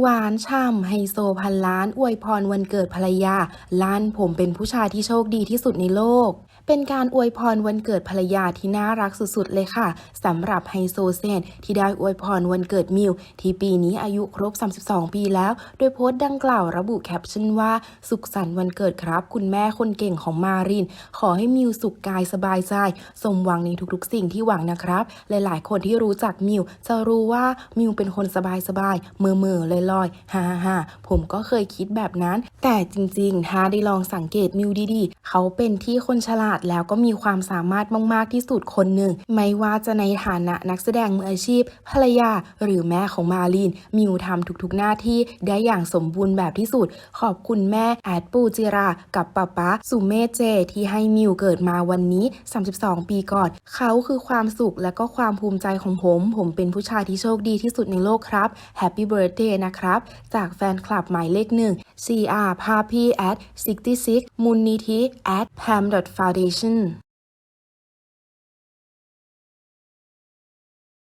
หวานช่ำไฮโซพันล้าน อวยพรวันเกิดภรรยาล้านผมเป็นผู้ชายที่โชคดีที่สุดในโลก เป็นการอวยพรวันเกิดภรรยาที่น่ารักสุดๆเลยค่ะสำหรับไฮโซเซนที่ได้อวยพรวันเกิดมิว ที่ปีนี้อายุครบ 32 ปีแล้ว โดยโพสต์ดังกล่าวระบุแคปชั่นว่า สุขสันต์วันเกิดครับ คุณแม่คนเก่งของมาริน ขอให้มิวสุขกายสบายใจสมหวังในทุกๆ สิ่งที่หวังนะครับ หลายๆ คนที่รู้จักมิวจะรู้ว่ามิวเป็นคนสบายๆเมื่อๆเมื่อๆลอยๆฮ่าฮ่าผมก็เคยคิดแบบนั้น แต่จริงๆ ถ้าได้ลองสังเกตมิวดีๆ เขาเป็นที่คนฉลาดแล้วก็มีความสามารถมากๆที่สุดคนหนึ่ง ไม่ว่าจะในฐานะนักแสดงมืออาชีพ ภรรยา หรือแม่ของมาลีนมิวทำทุกๆหน้าที่ได้อย่างสมบูรณ์แบบที่สุด ขอบคุณแม่แอดปูจิรา กับป๊าป๊าสุเมธเจ ที่ให้มิวเกิดมาวันนี้ 32 ปีก่อน เขาคือความสุขและก็ความภูมิใจของผม ผมเป็นผู้ชายที่โชคดีที่สุดในโลกครับ Happy Birthday นะครับ จากแฟนคลับหมายเลขหนึ่ง CR พาพี at 66มูลนิธิ at pam foundation